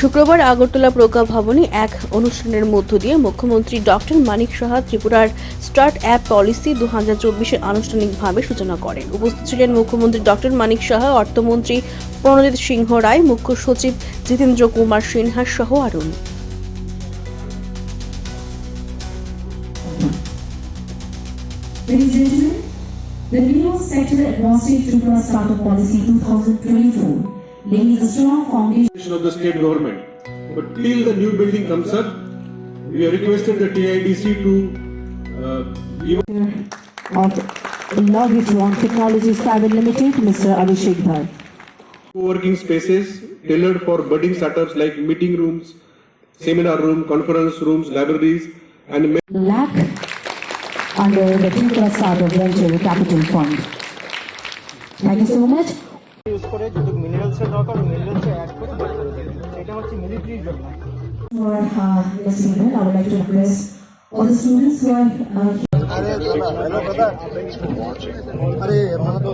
শুক্রবার আগরতলা প্রজ্ঞা ভবনে এক অনুষ্ঠানের মধ্য দিয়ে মুখ্যমন্ত্রী ডক্টর মানিক সাহা ত্রিপুরার স্টার্ট অ্যাপ পলিসি দু হাজার চব্বিশের আনুষ্ঠানিকভাবে সূচনা করেন। উপস্থিত ছিলেন মুখ্যমন্ত্রী ডক্টর মানিক সাহা, অর্থমন্ত্রী প্রণজিৎ সিংহ রায়, মুখ্য সচিব জিতেন্দ্র কুমার সিনহা সহ আরও। The new Sector Advancing Tripura Startup Policy 2024 lays a strong foundation of the state government. But till the new building comes up, we have requested the TIDC to uh, give of Logitron Technologies Private Limited, Mr. Abhishek Bhai. co-working spaces tailored for budding startups like meeting rooms, seminar room, conference rooms, libraries, and lack under the Tripura Startup Venture Capital Fund. Thank you so much. মিনারেলসের দরকার মিনারেলসে add করে বের করে দেবে এটা হচ্ছে মিলিটারির জন্য। আরে দাদা হ্যালো দাদা। আরে মানে তো